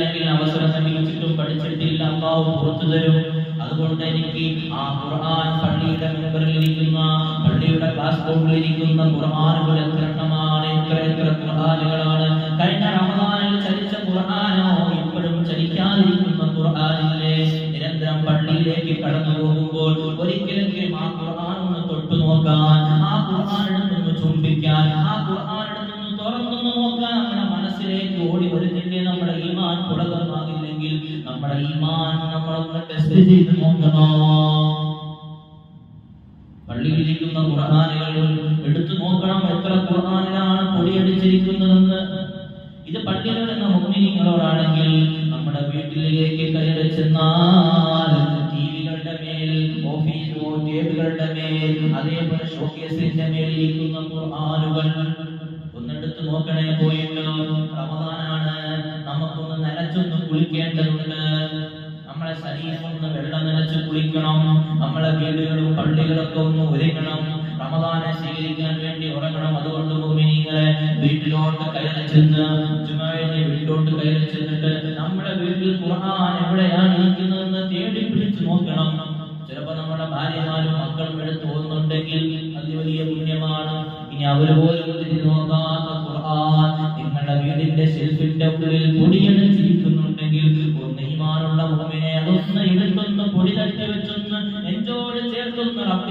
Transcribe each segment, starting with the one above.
അല്ലെങ്കിൽ അവസരം ലഭിച്ചിട്ടും പഠിച്ചിട്ടില്ല അള്ളാഹു പുറത്തു തരും. അതുകൊണ്ട് എനിക്ക് ആ ഖുർആൻ പള്ളിയുടെ മെമ്പറിൽ ഇരിക്കുന്ന പള്ളിയുടെ ക്ലാസ് റൂമിൽ ഇരിക്കുന്ന ഖുർആാനുകൾ എത്ര എണ്ണമാണ് എത്ര എത്ര ഖുർആാനുകളാണ്. കഴിഞ്ഞ റമദാനിൽ ചലിച്ച ഖുർആനോ ഇപ്പോഴും ചലിക്കാതിരിക്കുന്ന ഖുർആാനില്ലേ? നിരന്തരം പള്ളിയിലേക്ക് കടന്നു പോകുമ്പോൾ ഒരിക്കലെങ്കിലും ആ ഖുർആൻ ഒന്ന് തൊട്ടു നോക്കാൻ ആ ഖുർആൻ ഈമാൻ പുളകമാകില്ലെങ്കിൽ നമ്മുടെ ഈമാൻ നമ്മളൊന്ന് ടെസ്റ്റ് ചെയ്ത് നോക്കണോ? പള്ളിയിലിരിക്കുന്ന ഖുർആനുകൾ എടുത്തു നോക്കണം. എത്ര ഖുർആനിലാണ് പൊടിയടിച്ചിരിക്കുന്നതെന്ന്. ഇത് പള്ളിയിൽ വരുന്ന മുഗ്മിനിങ്ങളോടാണെങ്കിൽ നമ്മുടെ വീട്ടിലേക്ക് കയറി ചെന്നാൽ ടിവികളുടെ മേൽ ഓഫീസ് ടേബിളുകളുടെ മേൽ അതേപോലെ ഷോക്കേസിന്റെ മേൽ നനച്ചൊന്ന് കുളിക്കേണ്ടതുണ്ട്. നമ്മളെ ശരീരം ഒന്ന് വെള്ളം നനച്ച് കുളിക്കണം. നമ്മളെ വീടുകളും പള്ളികളൊക്കെ ഒന്ന് ഒരുങ്ങണം റമദാനെ സ്വീകരിക്കാൻ വേണ്ടി ഉറങ്ങണം. അതുകൊണ്ട് ഭൂമിനിങ്ങളെ വീട്ടിലോട്ട് കയറി ചെന്ന് ജുമാഴിനെ വീട്ടിലോട്ട് കയറി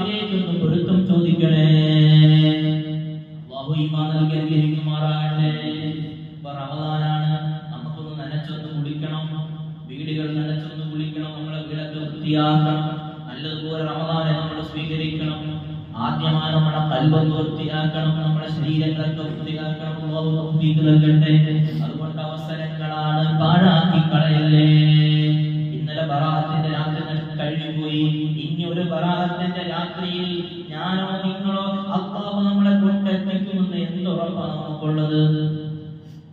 queriendo ബറാത്തിന്റെ രാത്രിയിൽ ഞാനോ നിങ്ങളോ അള്ളാഹു നമ്മളെ കൊണ്ടെത്തിക്കുമെന്ന് എന്തുറപ്പാണ് നമുക്കുള്ളത്?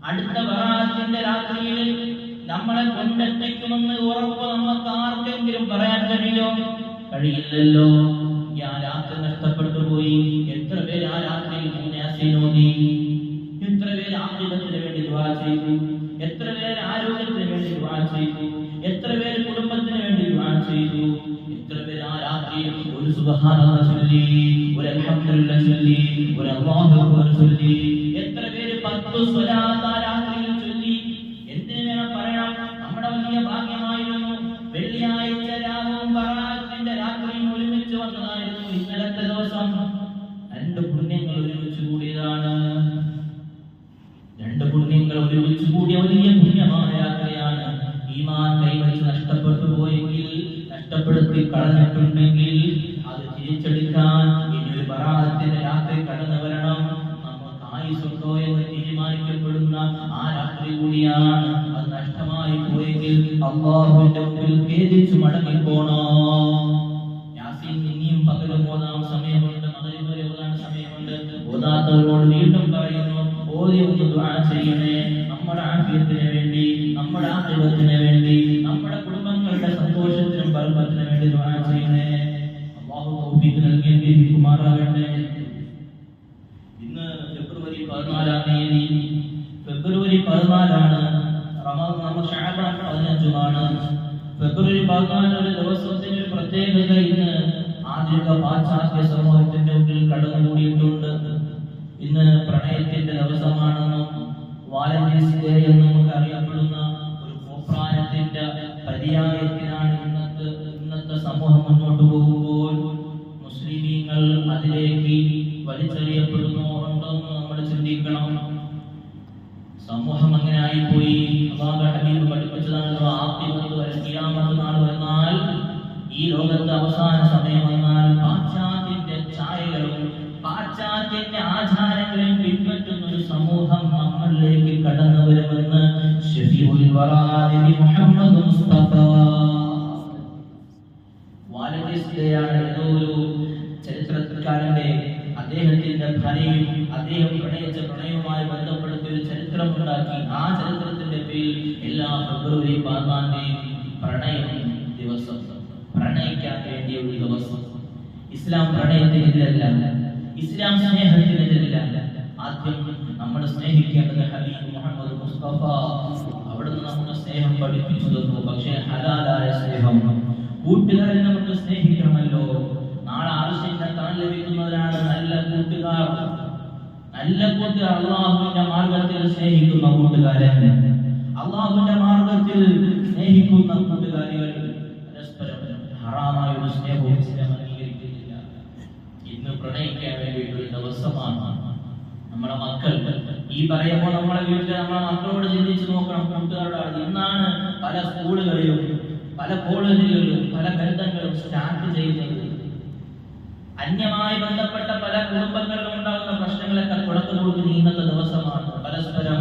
അടുത്ത വറാത്തിന്റെ രാത്രിയിൽ നമ്മളെ കൊണ്ടെത്തിക്കുമെന്ന് ഉറപ്പ് നമുക്ക് ആർക്കെങ്കിലും പറയാൻ കഴിയോ കഴിയില്ലല്ലോ. ആ രാത്രി നഷ്ടപ്പെട്ടു പോയി എത്ര പേര് ആ രാത്രിയിൽ മുന്നാസിനോദി എത്ര പേര് ആയുധത്തിന് വേണ്ടി ദുആ ചെയ്തു? എത്ര പേര് ആരോഗ്യത്തിന് വേണ്ടി ദുആ ചെയ്തു? ഒരു സുബ്ഹാനല്ലാഹ് ചൊല്ലി ഒരു അൽഹംദുലില്ലാഹ് ചൊല്ലി ഒരു അല്ലാഹു അക്ബർ ചൊല്ലി. എത്ര പേര് പത്ത് സ്വലാത്ത് രാത്രിയിൽ ചൊല്ലി? എന്തിനു വേണം പറയാം? നമ്മുടെ വലിയ ഭാഗ്യമായിരുന്നു. വെള്ളിയാഴ്ച രാവും ബറാത്തിന്റെ രാത്രിയും ഒരുമിച്ച് വന്നതായിരുന്നു ഇന്നലത്തെ ദിവസം. രണ്ട് പുണ്യങ്ങൾ ഒരുമിച്ച് കൂടിയതാണ്. രണ്ട് പുണ്യങ്ങൾ ഒരുമിച്ച് കൂടിയ വലിയ പുണ്യമായ യാത്രയാണ് ഈമാൻ കൈവച്ച് നഷ്ടപ്പെട്ടു പോയെങ്കിൽ നഷ്ടപ്പെടുത്തി കളഞ്ഞിട്ടുണ്ടെങ്കിൽ കൂടിയാണ് അത് നഷ്ടമായി പോയെങ്കിൽ അള്ളാഹുവിന്റെ മുമ്പിൽ ഖേദിച്ചു മടങ്ങിപ്പോണോ. യാസീൻ ഇനിയും പകലും ഓതാം സമയമുണ്ട് മകരിബ് വരെ ഓതാൻ സമയമുണ്ട്. ഓതാത്തവരോട് വീണ്ടും പറയുന്നു ഓതി ഒന്ന് ദുആ ചെയ്യണേ. നമ്മുടെ ആഫിയത്തിന് വേണ്ടി നമ്മുടെ ആഗ്രഹത്തിന് വേണ്ടി നമ്മുടെ കുടുംബങ്ങളുടെ സന്തോഷത്തിനും പർവത്തിനും വേണ്ടി ദുആ ചെയ്യണേ. അല്ലാഹു തൗഫീഖ് നൽകി അനുഗ്രഹിക്കുമാറാകട്ടെ ഇന്ന് ഫെബ്രുവരി പതിനാലാം തീയതി ഫെബ്രുവരി പതിനാലാണ്. നമ്മൾ ഷാബാൻ പതിനഞ്ചുമാണ്. ഫെബ്രുവരി പതിനാല് ഒരു ദിവസത്തിന് ഒരു പ്രത്യേകത ഇന്ന് ആധുനിക പാശ്ചാത്യ സമൂഹത്തിന്റെ ഉള്ളിൽ കടന്നുകൂടിയിട്ടുണ്ട് ഇന്ന് പ്രണയത്തിന്റെ ദിവസമാണെന്നും വാലന്റൈൻസ് ഡേ എന്ന് നമുക്ക് അറിയപ്പെടുന്ന ഒരു കോപ്രായത്തിന്റെ പര്യായത്തിനാണ് ഇന്നത്തെ ഇന്നത്തെ സമൂഹം മുഹമ്മദ് മുസ്തഫ ഡേ ഏതോ ഒരു ചരിത്രക്കാരന്റെ അദ്ദേഹത്തിന്റെ ഭാര്യയും അദ്ദേഹം പ്രണയിച്ച പ്രണയവുമായി ബന്ധപ്പെടുത്തി ഒരു ചരിത്രം ഉണ്ടാക്കി. ആ ചരിത്രത്തിന്റെ പേരിൽ എല്ലാ ഫെബ്രുവരി പതിനാലാം തീയതി പ്രണയം ദിവസം പ്രണയിക്കാൻ വേണ്ടിയ ഒരു ദിവസം. ഇസ്ലാം പ്രണയത്തിനെതിരല്ല. ഇസ്ലാം സ്നേഹത്തിനെതിരല്ല. ആദ്യം നമ്മൾ സ്നേഹിക്കേണ്ടത് ഹബീബ് മുഹമ്മദ് മുസ്തഫ. അവിടുന്ന് നമുക്ക് സ്നേഹം പഠിപ്പിച്ചു തന്നു പക്ഷേ ഹലാലായ സ്നേഹം. കൂട്ടുകാരെ നമുക്ക് സ്നേഹിക്കണമല്ലോ. നാളെ ആവശ്യത്താൻ ലഭിക്കുന്നവരാണ് നല്ല കൂട്ടുകാർ. നല്ല കൂട്ടുകാർ അള്ളാഹുവിന്റെ മാർഗത്തിൽ സ്നേഹിക്കുന്ന കൂട്ടുകാരൻ അള്ളാഹുവിന്റെ മാർഗത്തിൽ സ്നേഹിക്കുന്ന കൂട്ടുകാരികൾ പരസ്പരം ഹറാമായ ഒരു സ്നേഹവും അംഗീകരിക്കുന്നില്ല. ഇന്ന് പ്രണയിക്കാൻ വേണ്ടിയിട്ടൊരു ദിവസമാണ്. നമ്മുടെ മക്കൾ ഈ പറയുമ്പോൾ നമ്മളെ വീട്ടിൽ നമ്മളെ മക്കളോട് ചിന്തിച്ച് നോക്കണം കൂട്ടുകാരോട് ആൾ. ഇന്നാണ് പല സ്കൂളുകളിലും പല കോളേജുകളിലും പല ബന്ധങ്ങളും സ്റ്റാർട്ട് ചെയ്യുന്നത്. അന്യമായി ബന്ധപ്പെട്ട പല കുടുംബങ്ങളിലും ഉണ്ടാകുന്ന പ്രശ്നങ്ങളൊക്കെ തുടക്കം കൊടുത്ത് നീങ്ങുന്ന ദിവസമാണ് പരസ്പരം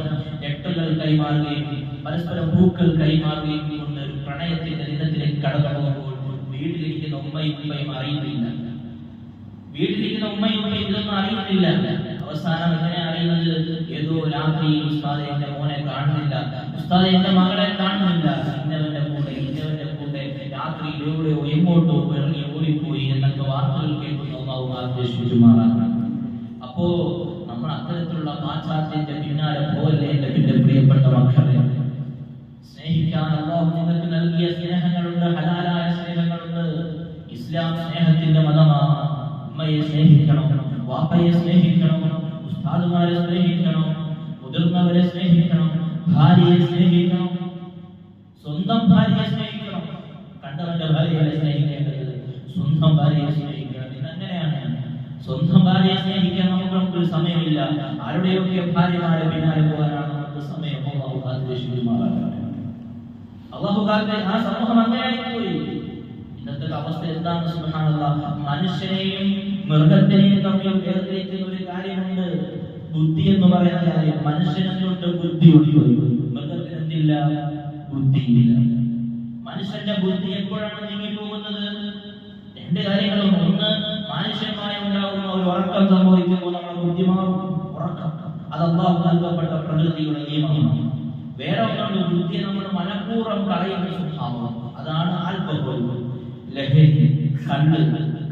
എട്ടുകൾ കൈമാറുകയും പരസ്പരം പൂക്കൾ കൈമാറുകയും കൊണ്ട് ഒരു പ്രണയത്തിന്റെ ദിനത്തിലേക്ക് കടന്നു പോകുമ്പോൾ വീട്ടിലിരിക്കുന്ന ഉമ്മയും ഉമ്മയും അറിയുന്നില്ല. വീട്ടിലിരിക്കുന്ന ഉമ്മയും ഉമ്മയും ഇതൊന്നും അറിയുന്നില്ല. അവസാനം എങ്ങനെ അറിയുന്നത്? ഏതോ രാത്രി ഉസ്താദ് എന്റെ മോനെ കാണുന്നില്ല. ഉസ്താദ് എന്റെ മകളെ കാണുന്നില്ല. ഇന്നവന്റെ കൂടെ ഇന്നവന്റെ കൂടെ രാത്രി എവിടെയോ എങ്ങോട്ടോ ഇറങ്ങി ഓടിപ്പോയി എന്നൊക്കെ വാർത്തകൾ കേൾക്കുന്ന അള്ളാഹു ആദേശിച്ചുമാറാണ് അപ്പോ നമ്മൾ അത്തരത്തിലുള്ള പാശ്ചാത്യന്റെ പിന്നാലെ പോകല്ലേ എന്റെ പിന്നെ പ്രിയപ്പെട്ട മക്കളെ? സ്നേഹിക്കാൻ അള്ളാഹു നിങ്ങൾക്ക് നൽകിയ സ്നേഹങ്ങളുണ്ട് ഹലാലായ സ്നേഹങ്ങളുണ്ട്. ഇസ്ലാം സ്നേഹത്തിന്റെ മതമാണ്. ഉമ്മയെ സ്നേഹിക്കണം വാപ്പയെ സ്നേഹിക്കണം. സ്വന്തം ഭാര്യയെ സ്നേഹിക്കണം. കണ്ടവന്റെ ഭാര്യയെ സ്നേഹിക്കേണ്ടത് സ്വന്തം ഭാര്യയെ സ്നേഹിക്കണം. ഇതങ്ങനെയാണ്? സ്വന്തം ഭാര്യയെ സ്നേഹിക്കാൻ നമുക്ക് നമുക്കൊരു സമയമില്ല. ആരുടെയൊക്കെ ഭാര്യമാരെ പിന്നാലെ പോകാനാണ് നമുക്ക് സമയം? അള്ളാഹു കാത്തുരക്ഷിക്കുമാറാകട്ടെ കാത്ത് ആ സമൂഹം അങ്ങനെയായി പോയി ഇന്നത്തെ അവസ്ഥ എന്താണ് സുബ്ഹാനല്ലാഹ് മനുഷ്യനെയും മൃഗത്തിനെയും തമ്മിൽ വേർതിരിക്കുന്ന ഒരു കാര്യമുണ്ട്. ബുദ്ധി എന്ന് പറയുന്ന കാര്യം മനുഷ്യനെന്തുണ്ട് ബുദ്ധിയുണ്ട് മൃഗത്തിന് എന്തില്ല? ബുദ്ധിയില്ല മനുഷ്യന്റെ ബുദ്ധി എപ്പോഴാണ് നീങ്ങിപ്പോകുന്നത് രണ്ട് കാര്യങ്ങളും. ഒന്ന് മാനുഷ്യമായി ഉണ്ടാകുന്ന ഒരു ഉറക്കം സംഭവിക്കുമ്പോൾ നമ്മുടെ ബുദ്ധി മാറും ഉറക്കം. അത് അള്ളാഹു നൽകപ്പെട്ട പ്രകൃതിയുടെ നിയമമാണ്. വേറെ ഒന്നാണ് ബുദ്ധിയെ നമ്മൾ മനഃപൂർവം കളയുന്ന സ്വഭാവം. അതാണ് ആൽക്കഹോൾ. ലഹരി കണ്ണ്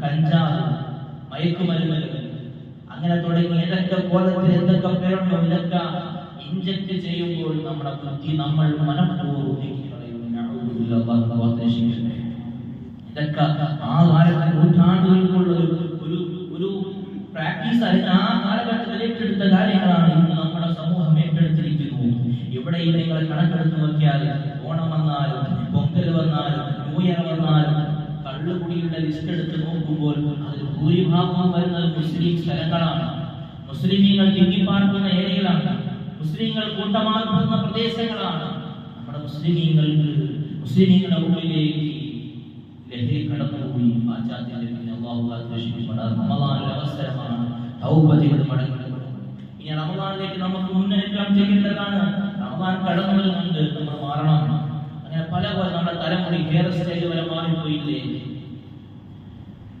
കഞ്ചാവ് മയക്കുമരുന്നുകൾ. അങ്ങനെ തുടങ്ങി. ഏതൊക്കെ കോലത്തിൽ എന്തൊക്കെ പേരുണ്ടോ? ഇതൊക്കെ ഇഞ്ചക്ട് ചെയ്യുമ്പോൾ നമ്മുടെ ബുദ്ധി നമ്മൾ മനഃപൂർവം അല്ലാഹു കാത്തുരക്ഷിക്കട്ടെ. ഇതൊക്കെ ആ കാലത്ത് നൂറ്റാണ്ടുകൾക്കുള്ള ഒരു ഒരു പ്രാക്ടീസ് ആയിരുന്നു. ആ കാലഘട്ടത്തിൽ ഏറ്റെടുത്ത കാര്യങ്ങളാണ് ഇന്ന് നമ്മുടെ സമൂഹം ഏറ്റെടുത്തിരിക്കുന്നു എവിടെയും നിങ്ങൾ കണക്കെടുത്ത് നോക്കിയാൽ ഓണം വന്നാലും പൊങ്കൽ വന്നാലും ന്യൂ ഇയർ വന്നാലും കള്ളുകുടിയുടെ ലിസ്റ്റ് എടുത്ത് നോക്കുമ്പോൾ അതിൽ ഭൂരിഭാഗവും വരുന്നത് മുസ്ലിം സ്ഥലങ്ങളാണ്. മുസ്ലിമീങ്ങൾ തിങ്ങിപ്പാർക്കുന്ന ഏരിയകളാണ് മുസ്ലിങ്ങൾ കൂട്ടമാർക്കുന്ന പ്രദേശങ്ങളാണ്. നമ്മുടെ മുസ്ലിമീങ്ങൾക്ക് മുസ്ലിമീങ്ങളുടെ ഉള്ളിലേക്ക് ലഹരി കടന്നുപോയി. പാശ്ചാത്യത്തിൽ റമദാനിലെ അവസരമാണ്. തൗബ ചെയ്ത് മടങ്ങുന്നത്. ഇനി റമദാനിലേക്ക് നമുക്ക് മുന്നേറ്റം ചെയ്യേണ്ടതാണ്. റമദാൻ കടന്നു വരുന്നുണ്ട് നമ്മൾ മാറണം. അങ്ങനെ പല പോലെ നമ്മുടെ തലമുടി ഹെയർ സ്റ്റൈൽ വരെ മാറിപ്പോയില്ലേ?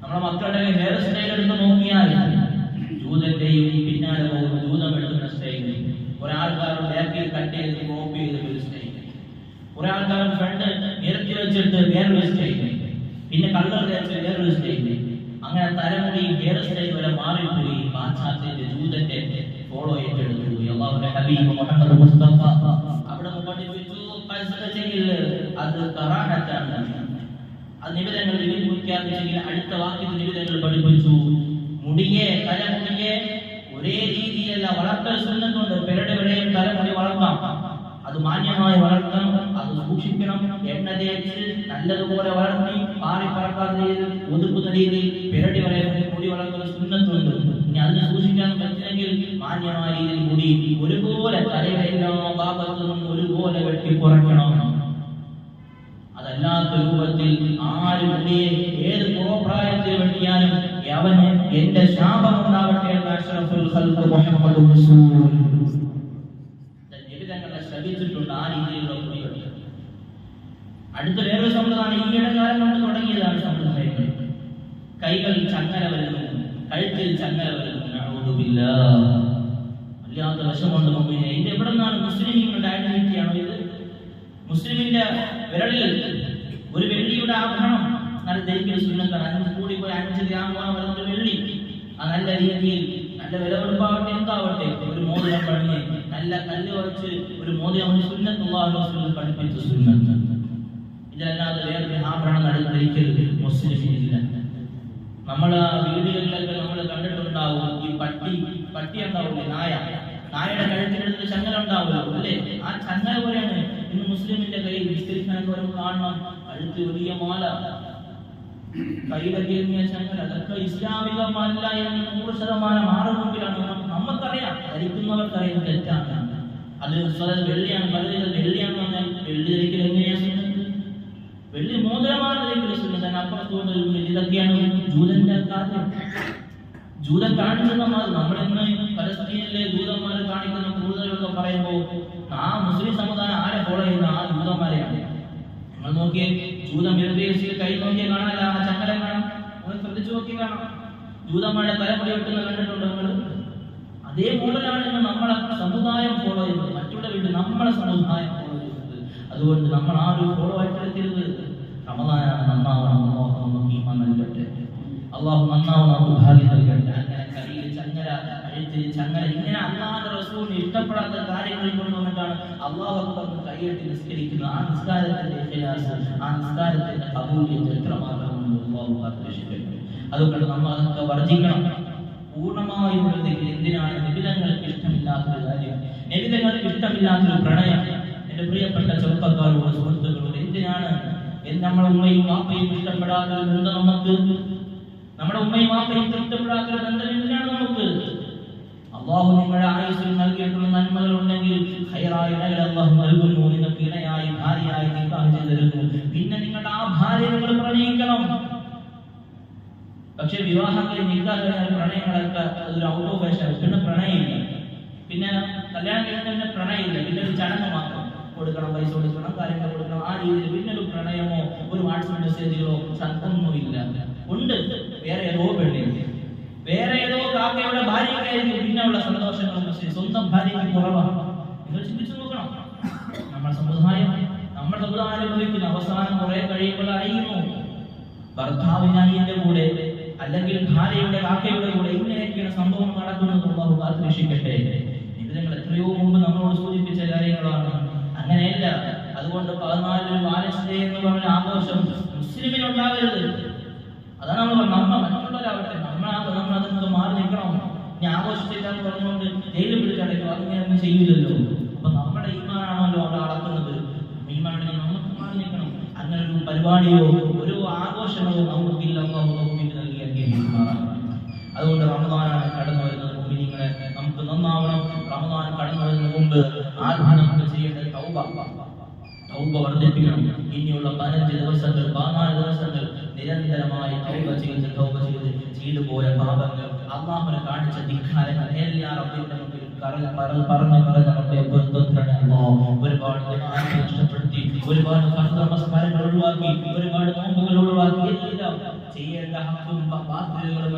നമ്മുടെ മക്കളുടെ ഹെയർ സ്റ്റൈൽ എടുത്ത് നോക്കിയാൽ ജൂതന്റെയും പിന്നാലെ പോകുന്ന ജൂതം എടുക്കുന്ന സ്റ്റൈൽ ഒരാൾക്കാർ ബാക്കിൽ കട്ട് ചെയ്ത് കോപ്പി ചെയ്ത് വേസ്റ്റ് സ്റ്റൈൽ കുറെ ആൾക്കാർ ഫ്രണ്ട് നിരത്തി വെച്ചിട്ട് വേറൊരു സ്റ്റൈൽ പിന്നെ കള്ളർ തേച്ച് വേറൊരു സ്റ്റൈൽ അങ്ങനെ തലമുടി ഹെയർ സ്റ്റൈൽ വരെ മാറിപ്പോയി. പാശ്ചാത്യന്റെ ജൂതന്റെ ഫോളോ ഏറ്റെടുത്തു. അള്ളാഹുന്റെ ഹബീബ് മുഹമ്മദ് മുസ്തഫ. അവിടെ പഠിപ്പിച്ചു ചെയ്യില്ല അത് കറാഹത്താണ് അത് നിബിധങ്ങൾ വിനിയോഗിക്കാതെങ്കിൽ അടുത്ത വാക്യത്തിൽ നിബിധങ്ങൾ പഠിപ്പിച്ചു. മുടിയെ തലമുടിയെ ഒരേ രീതിയിലല്ല വളർത്തൽ സുന്നത്തുണ്ട് പെരടെ വരെയും തലമുടി വളർത്താം അത് മാന്യമായി വളർത്തണം അത് സൂക്ഷിക്കണം എണ്ണ തേച്ച് നല്ലതുപോലെ വളർത്തി പാറി പറക്കാത്ത രീതിയിൽ ഒതുക്കുന്ന രീതിയിൽ പെരടി വരെ മുടി വളർത്തുന്ന സുന്നത്തുണ്ട് ഇനി അതിനെ സൂക്ഷിക്കാൻ പറ്റില്ലെങ്കിൽ മാന്യമായ രീതിയിൽ മുടി ഒരുപോലെ തലയുടെ എല്ലാ ഭാഗത്തു നിന്നും ഒരുപോലെ വെട്ടി കുറയ്ക്കണം അതല്ലാത്ത രൂപത്തിൽ ആര് മുടിയെ ഏത് പുറപ്രായത്തിൽ വെട്ടിയാലും അവന് എന്റെ ശാപം ഉണ്ടാവട്ടെ എന്ന് അഷ്റഫുൽ ഖൽഖ് മുഹമ്മദ് റസൂൽ. നിബിധങ്ങളെ ശ്രദ്ധിച്ചിട്ടുണ്ട് ആ രീതിയിലുള്ള മുടി അടുത്ത വേറൊരു സമ്പ്രദായം ഈയിടെ കാലം കൊണ്ട് തുടങ്ങിയതാണ് സമ്പ്രദായങ്ങൾ. കൈകൾ ചങ്ങല വരുന്നു കഴുത്തിൽ ചങ്ങല വരുന്നു. വല്ലാത്ത വിഷമുണ്ട് മുമ്പിനെ ഇത് എവിടെ നിന്നാണ് മുസ്ലിങ്ങളുടെ ഐഡന്റിറ്റിയാണോ ഇത്? മുസ്ലിമിന്റെ വിരലിൽ ഒരു വെള്ളിയുടെ ആഭരണം നല്ല ധരിക്കൽ സുന്നത്താണ് അഞ്ച് കൂടി പോയി അഞ്ച് ഗ്രാം വരുന്ന ഒരു വെള്ളി ആ നല്ല രീതിയിൽ നല്ല വിലവെടുപ്പാവട്ടെ എന്താവട്ടെ? ഒരു മോതിരം പണിഞ്ഞ് നല്ല കല്ല് വച്ച് ഒരു മോതിരം സുന്നത്തുള്ള പഠിപ്പിച്ച സുന്നത്ത്. ഇതല്ലാതെ വേറെ ആഭരണം നടന്നിരിക്കൽ മുസ്ലിമില്ല നമ്മൾ വീടുകളിലൊക്കെ നമ്മൾ കണ്ടിട്ടുണ്ടാവും ഈ പട്ടി പട്ടി ഉണ്ടാവില്ലേ നായ. നായയുടെ കഴുത്തിനടുത്ത് ചങ്ങല ഉണ്ടാവില്ല അല്ലേ? ആ ചങ്ങല പോലെയാണ് ഇന്ന് മുസ്ലിമിന്റെ കയ്യിൽ വിസ്തരിക്കാനൊക്കെ വരുമ്പോൾ കാണണം. കഴുത്ത് വലിയ മാല കയ്യിലൊക്കെ ഇറങ്ങിയ ചങ്ങല അതൊക്കെ ഇസ്ലാമികമല്ല എന്ന് നൂറ് ശതമാനം ആറ് മുമ്പിലാണ് നം- നമുക്കറിയാം ധരിക്കുന്നവർക്കറിയാം തെറ്റാണ് അത് വെള്ളിയാണ് പലരും വെള്ളിയാണെന്ന് പറഞ്ഞാൽ വെള്ളി ധരിക്കൽ എങ്ങനെയാണ് വെള്ളി മോതിരമാണ് ധരിക്കൽ സുന്നത്ത് അപ്പുറത്തോട്ട് ഇതൊക്കെയാണ് ജൂതന്റെ കാര്യം. ജൂതൻ കാണിക്കുന്ന മാതിരി നമ്മളിന്ന് പലസ്തീനിലെ ജൂതന്മാർ കാണിക്കുന്ന കൂടുതലൊക്കെ പറയുമ്പോൾ ആ മുസ്ലിം സമുദായം ആരെ ഫോളോ ചെയ്യുന്ന ആ ജൂതന്മാരെയാണ്. നിങ്ങൾ നോക്കിയേ ജൂതം വിരുദ്ധയിൽ കൈ നോക്കിയ കാണാനില്ല ആ ചങ്ങലം കാണാം. നമ്മൾ ശ്രദ്ധിച്ചു നോക്കി കാണാം. ജൂതന്മാരുടെ തലമുടി വെട്ടുന്ന കണ്ടിട്ടുണ്ട് നമ്മൾ അതേ മോഡലാണ് ഇന്ന് നമ്മളെ സമുദായം ഫോളോ ചെയ്യുന്നത്. മറ്റുള്ള വീട്ടിൽ നമ്മളെ സമുദായം ഫോളോ ചെയ്യുന്നത്. അതുകൊണ്ട് നമ്മൾ ആരും ഫോളോ ആയിട്ടെടുക്കരുത് റമദാനാണ് നന്നാവണം അള്ളാഹു നമുക്ക് ഈമാൻ അള്ളാഹു നന്നാവണം നമുക്ക് ഭാഗ്യം നൽകട്ടെ. അങ്ങനെ കയ്യിൽ ചങ്ങല കഴുത്തിൽ ചങ്ങല ഇങ്ങനെ അള്ളാഹുന്റെ റസൂലിന് ഇഷ്ടപ്പെടാത്ത കാര്യങ്ങളിൽ കൊണ്ടുവന്നിട്ടാണ് അള്ളാഹു അക്ബർ കൈയെട്ടി നിസ്കരിക്കുന്ന ആ നിസ്കാരത്തിന്റെ ഇഖ്ലാസ്, ആ നിസ്കാരത്തിന്റെ കബൂലിയത്ത് എത്രമാത്രമെന്ന് അതുകൊണ്ട് നമ്മൾ അതൊക്കെ വർജിക്കണം. പൂർണമായി ഉള്ളതെങ്കിൽ എന്തിനാണ് നിബിധങ്ങൾക്ക് ഇഷ്ടമില്ലാത്തൊരു കാര്യം? നിബിധങ്ങൾക്ക് ഇഷ്ടമില്ലാത്തൊരു പ്രണയം. എന്റെ പ്രിയപ്പെട്ട ചെറുപ്പക്കാരോട് സുഹൃത്തുക്കളോട് എന്തിനാണ് നമ്മൾ ഉമ്മയും വാപ്പയും ഇഷ്ടപ്പെടാത്തൊരു ബന്ധം നമുക്ക്? നമ്മുടെ ഉമ്മയും വാപ്പയും ഇഷ്ടപ്പെടാത്തൊരു ബന്ധം എന്തിനാണ് നമുക്ക്? അള്ളാഹു നിങ്ങളുടെ ആയുസിൽ നൽകിയിട്ടുള്ള നന്മകൾ ഉണ്ടെങ്കിൽ ഹൈറായ അള്ളാഹു നൽകുന്നു നിങ്ങൾക്ക് ഇണയായി ഭാര്യയായി നിക്കാഹ് ചെയ്തിരുന്നു. പിന്നെ നിങ്ങളുടെ ആ ഭാര്യ നിങ്ങൾ പ്രണയിക്കണം. പക്ഷെ വിവാഹത്തിൽ നിക്കാഹ് പ്രണയങ്ങളൊക്കെ അതൊരു ഔട്ട് ഓഫ് പിന്നെ പ്രണയമില്ല പിന്നെ കല്യാണം കഴിഞ്ഞ പിന്നെ പ്രണയമില്ല പിന്നെ ഒരു ചടങ്ങ് മാത്രം കൊടുക്കണം പൈസ കൊടുക്കണം കാര്യങ്ങൾ കൊടുക്കണം. ആ രീതിയിൽ പിന്നെ ഒരു പ്രണയമോ ഒരു വാട്സപ്പ് മെസ്സേജുകളോ ഒന്നുമില്ല ഉണ്ട്. വേറെ ഏതോ പെണ്ണില്ല. വേറെ ഏതോ കാക്കയുടെ ഭാര്യയ്ക്കായിരിക്കും പിന്നെയുള്ള സന്തോഷങ്ങളും പക്ഷേ സ്വന്തം ഭാര്യയ്ക്ക് കുറവാണ്. നിങ്ങൾ ചിന്തിച്ചു നോക്കണം. നമ്മുടെ സമുദായം നമ്മുടെ സമുദായം അനുഭവിക്കുന്ന അവസാനം കുറെ കഴിയുമ്പോൾ അറിയുന്നു ഭർത്താവിന് അനിയന്റെ കൂടെ അല്ലെങ്കിൽ ഭാര്യയുടെ കാക്കയുടെ കൂടെ ഇങ്ങനെയൊക്കെയാണ് സംഭവം നടക്കുന്നത് അള്ളാഹു കാത്തുരക്ഷിക്കട്ടെ. ഇത് നിങ്ങൾ എത്രയോ മുമ്പ് നമ്മളോട് സൂചിപ്പിച്ച കാര്യങ്ങളാണ്. അങ്ങനെയല്ല അതുകൊണ്ട് പതിനാലിന് വാലൻസ് ഡേ എന്ന് പറഞ്ഞ ആഘോഷം മുസ്ലിമിനുണ്ടാകരുത്. അതാണ് നമ്മൾ പറഞ്ഞത്. നമ്മ നമ്മളാ നമ്മൾ അതിൽ നിന്ന് മാറി നിൽക്കണം. ഇനി ആഘോഷിച്ചില്ല എന്ന് പറഞ്ഞുകൊണ്ട് ജയിലിൽ പിടിച്ചടയ്ക്കും ഒന്നും ചെയ്യില്ലല്ലോ അപ്പൊ നമ്മുടെ ഈമാനാണല്ലോ അവിടെ അളക്കുന്നത്. ഈമാണെങ്കിൽ നമുക്ക് മാറി നിൽക്കണം. അങ്ങനെ ഒരു പരിപാടിയോ ഒരു ആഘോഷങ്ങളോ നമുക്കില്ല അള്ളാഹു നമുക്ക് നൽകി അനുഗ്രഹിക്കുമാറാകട്ടെ. അതുകൊണ്ട് റമദാനാണ് കടന്നു വരുന്നത് നിങ്ങളെ നമുക്ക് നന്നാവണം. റമദാൻ കടന്നു വരുന്നതിന് മുമ്പ് ആദ്യം ചെയ്യേണ്ടത് തൗബ. തൗബ വർദ്ധിപ്പിക്കണം. ഇനിയുള്ള പതിനഞ്ച് ദിവസങ്ങൾ പതിനാല് ദിവസങ്ങൾ നിരന്തരമായി തൗബ ചെയ്ത് തൗബ പോയ പാപങ്ങൾ അള്ളാഹുനെ കാണിച്ച ധിക്കാരങ്ങൾ. എല്ലാം റബ്ബിന്റെ മുമ്പിൽ പറഞ്ഞു പറഞ്ഞ് പറഞ്ഞ് റബ്ബെ പൊരുത്തപ്പെടണേ ഒരുപാട് നഷ്ടപ്പെടുത്തി ഒരുപാട് ഫർദ് നമസ്കാരങ്ങൾ ഒഴിവാക്കി ഒരുപാട് നോമ്പുകൾ ഒഴിവാക്കി. എല്ലാം ചെയ്യേണ്ട ഹക്കും ബാധ്യതകളും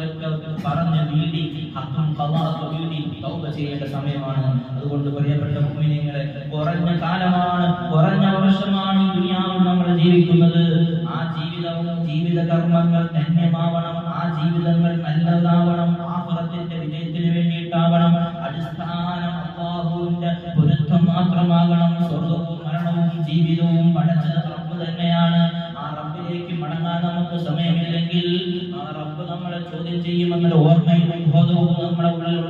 പറഞ്ഞ് വീടി ഹക്കും ഖലാഖ് വീടി തൗബ ചെയ്യേണ്ട സമയമാണ്. അതുകൊണ്ട് പ്രിയപ്പെട്ട മുഅ്മിനീങ്ങളെ കുറഞ്ഞ കാലമാണ് കുറഞ്ഞ വർഷമാണ് ഈ ദുനിയാവിൽ നമ്മൾ ജീവിക്കുന്നത്. ആ ജീവിതവും ജീവിത കർമ്മങ്ങൾ ധന്യമാവണം. ജീവിതങ്ങൾ നല്ലതാവണം ആഹ്റത്തിന്റെ വിജയത്തിന് വേണ്ടിയിട്ടാവണം. അടിസ്ഥാനം അള്ളാഹുവിന്റെ പൊരുത്തം മാത്രമാകണം. സ്വർഗവും മരണവും ജീവിതവും പടച്ചത് റബ്ബ് തന്നെയാണ്. ആ റബ്ബിലേക്ക് മടങ്ങാൻ നമുക്ക് സമയമില്ലെങ്കിൽ ആ റബ്ബ് നമ്മളെ ചോദ്യം ചെയ്യുമെന്നൊരു ഓർമ്മയും ബോധവും നമ്മുടെ ഉള്ളിൽ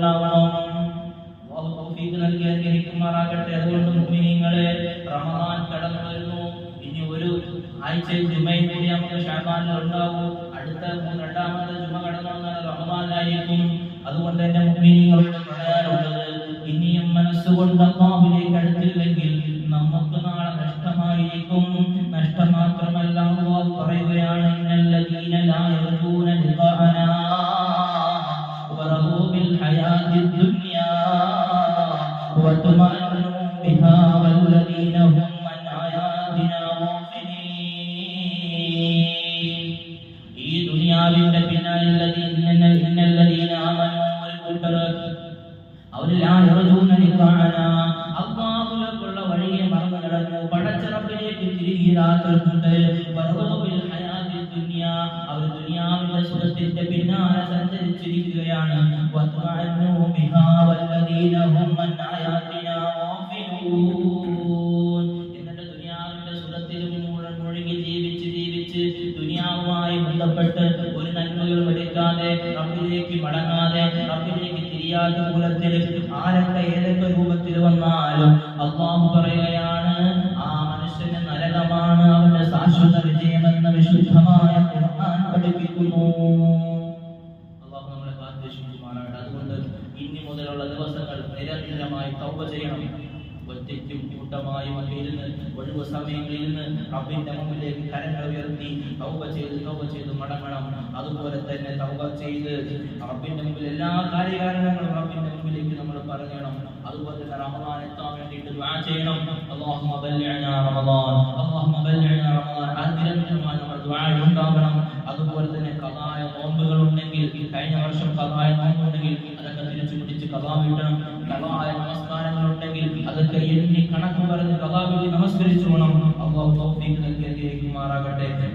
ജുമയും കൂടി നമുക്ക് ഷാബാനിൽ ഉണ്ടാവും. അടുത്ത രണ്ടാമത്തെ ജുമ കടന്നു വന്നാൽ അതുകൊണ്ട് തന്നെ മുഅ്മിനീങ്ങളോട് പറയാനുള്ളത് ഇനിയും മനസ്സുകൊണ്ട് അമ്മാവിലേക്ക് അടുത്തില്ലെങ്കിൽ നമുക്ക് നാളെ നഷ്ടമായിരിക്കും. ദുനിയാവിന്റെ പിന്നാലെ ഇന്നല്ലദീന ആമനു ഒരു കൂട്ടർ അള്ളാഹുലേക്കുള്ള വഴിയെ മറന്നു കിടന്നു പടച്ചിറപ്പിലേക്ക് തിരികിരാത്തുണ്ട് അവർ ദുനിയാവിന്റെ സുഖത്തിന്റെ പിന്നാലെ സഞ്ചരിച്ചിരിക്കുകയാണ് واتمعنوا بها والذين هم عن آياتنا غافلون എന്നിട്ട് ദുനിയാവിന്റെ സുഖത്തിലും മുഴുവൻ മുഴുകി ജീവിച്ച് ജീവിച്ച് ദുനിയാവുമായി ബന്ധപ്പെട്ട് ഒരു വരുത്താതെ റബ്ബിലേക്ക് മടങ്ങാതെ റബ്ബിലേക്ക് തിരിയാത്ത കൂലത്തിൽ ആരൊക്കെ ഏതൊക്കെ രൂപത്തിൽ വന്നാലും അള്ളാഹു പറയുകയാണ് ആ മനുഷ്യന് നരകമാണ് അവന്റെ ശാശ്വത വിജയമെന്ന് വിശുദ്ധമായ ഖുർആൻ പഠിപ്പിക്കുന്നു. അള്ളാഹു നമ്മളെ കാത്തിരക്ഷിക്കുമാറാകട്ടെ അതുകൊണ്ട് ഇനി മുതലുള്ള ദിവസങ്ങൾ നിരന്തരമായി തൗബ ചെയ്യണം. ഒറ്റയ്ക്കും കൂട്ടമായും ഇരുന്ന് ഒഴിവ് സമയങ്ങളിൽ നിന്ന് റബ്ബിന്റെ മുമ്പിലേക്ക് കരങ്ങൾ ഉയർത്തി തൗബ ചെയ്ത് തൗബ ചെയ്ത് മടങ്ങണം. അതുപോലെ തന്നെ തൗബ ചെയ്ത് റബ്ബിന്റെ മുമ്പിൽ എല്ലാ കാര്യകാരണങ്ങളും റബ്ബിന്റെ മുമ്പിലേക്ക് നമ്മൾ പറയണം അതുപോലെ തന്നെ റമദാൻ എത്താൻ വേണ്ടിയിട്ട് ദുആ ചെയ്യണം. അല്ലാഹുമ്മ ബല്ലിഅനാ റമദാൻ. അല്ലാഹുമ്മ ബല്ലിഅനാ റമദാൻ. അത് നമ്മൾ ദുആ ഉണ്ടാകണം. അതുപോലെ തന്നെ കഥായ നോമ്പുകൾ ഉണ്ടെങ്കിൽ കഴിഞ്ഞ വർഷം കഥായ നോമ്പുണ്ടെങ്കിൽ അതൊക്കെ തിരിച്ചു പിടിച്ച് കഥാ വീട്ടണം. കഥായ നമസ്കാരങ്ങൾ ഉണ്ടെങ്കിൽ അതൊക്കെ എണ്ണി കണക്ക് പറഞ്ഞ് കഥാ വീട്ടി നമസ്കരിച്ചു വേണം അള്ളാഹു തൗഫീഖ് അനുഗ്രഹിക്കുമാറാകട്ടെ.